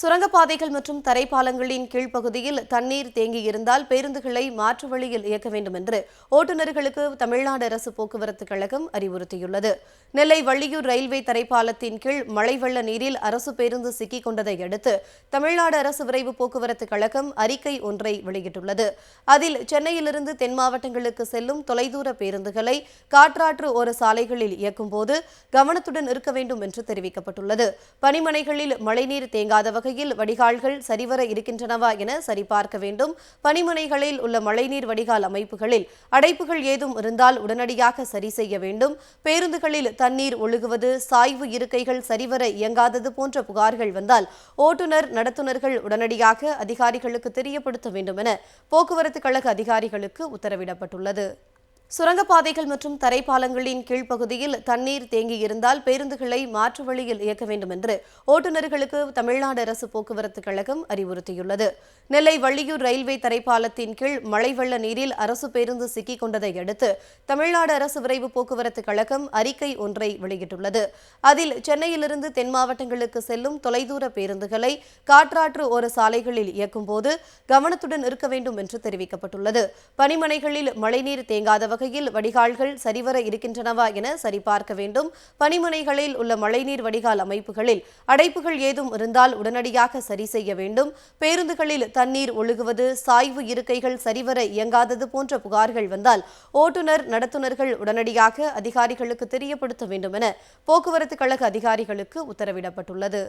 சுரங்கப்பாதைகள் மற்றும் தரைப்பாலங்களின் கீழ்ப்பகுதியில் தண்ணீர் தேங்கியிருந்தால் பேருந்துகளை மாற்று வழியில் இயக்க வேண்டும் என்று ஓட்டுநர்களுக்கு தமிழ்நாடு அரசு போக்குவரத்து கழகம் அறிவுறுத்தியுள்ளது. நெல்லை வள்ளியூர் ரயில்வே தரைப்பாலத்தின் கீழ் மழை வெள்ள நீரில் அரசு பேருந்து சிக்கிக் கொண்டதை அடுத்து தமிழ்நாடு அரசு விரைவு போக்குவரத்து கழகம் அறிக்கை ஒன்றை வெளியிட்டுள்ளது. அதில் சென்னையிலிருந்து தென் மாவட்டங்களுக்கு செல்லும் தொலைதூர பேருந்துகளை காற்றாற்று ஓர சாலைகளில் இயக்கும்போது கவனத்துடன் இருக்க வேண்டும் என்று தெரிவிக்கப்பட்டுள்ளது. பனிமனைகளில் மழைநீர் தேங்காத வகையில் வடிகால்கள் சரிவர இருக்கின்றனவா என சரிபார்க்க வேண்டும். பனிமனைகளில் உள்ள மழைநீர் வடிகால் அமைப்புகளில் அடைப்புகள் ஏதும் இருந்தால் உடனடியாக சரி செய்ய வேண்டும். பேருந்துகளில் தண்ணீர் ஒழுகுவது சாய்வு இருக்கைகள் சரிவர இயங்காதது போன்ற புகார்கள் வந்தால் ஓட்டுநர் நடத்துனர்கள் உடனடியாக அதிகாரிகளுக்கு தெரியப்படுத்த வேண்டும் என போக்குவரத்து கழக அதிகாரிகளுக்கு உத்தரவிடப்பட்டுள்ளது. சுரங்கப்பாதைகள் மற்றும் தரைப்பாலங்களின் கீழ்ப்பகுதியில் தண்ணீர் தேங்கியிருந்தால் பேருந்துகளை மாற்று வழியில் இயக்க வேண்டும் என்று ஓட்டுநர்களுக்கு தமிழ்நாடு அரசு போக்குவரத்து கழகம் அறிவுறுத்தியுள்ளது. நெல்லை வள்ளியூர் ரயில்வே தரைப்பாலத்தின் கீழ் மழை வெள்ள நீரில் அரசு பேருந்து சிக்கிக் கொண்டதை அடுத்து தமிழ்நாடு அரசு விரைவு போக்குவரத்து கழகம் அறிக்கை ஒன்றை வெளியிட்டுள்ளது. அதில் சென்னையிலிருந்து தென் மாவட்டங்களுக்கு செல்லும் தொலைதூர பேருந்துகளை காற்றாற்று ஒரு சாலைகளில் இயக்கும்போது கவனத்துடன் இருக்க வேண்டும் என்று தெரிவிக்கப்பட்டுள்ளது. பனிமனைகளில் மழைநீர் தேங்காத வகையில் வடிகால்கள் சரிவர இருக்கின்றனவா என சரிபார்க்க வேண்டும். பனிமனைகளில் உள்ள மழைநீர் வடிகால் அமைப்புகளில் அடைப்புகள் ஏதும் இருந்தால் உடனடியாக சரி செய்ய வேண்டும். பேருந்துகளில் தண்ணீர் ஒழுகுவது சாய்வு இருக்கைகள் சரிவர இயங்காதது போன்ற புகார்கள் வந்தால் ஓட்டுநர் நடத்துனர்கள் உடனடியாக அதிகாரிகளுக்கு தெரியப்படுத்த வேண்டும் என போக்குவரத்து கழக அதிகாரிகளுக்கு உத்தரவிடப்பட்டுள்ளது.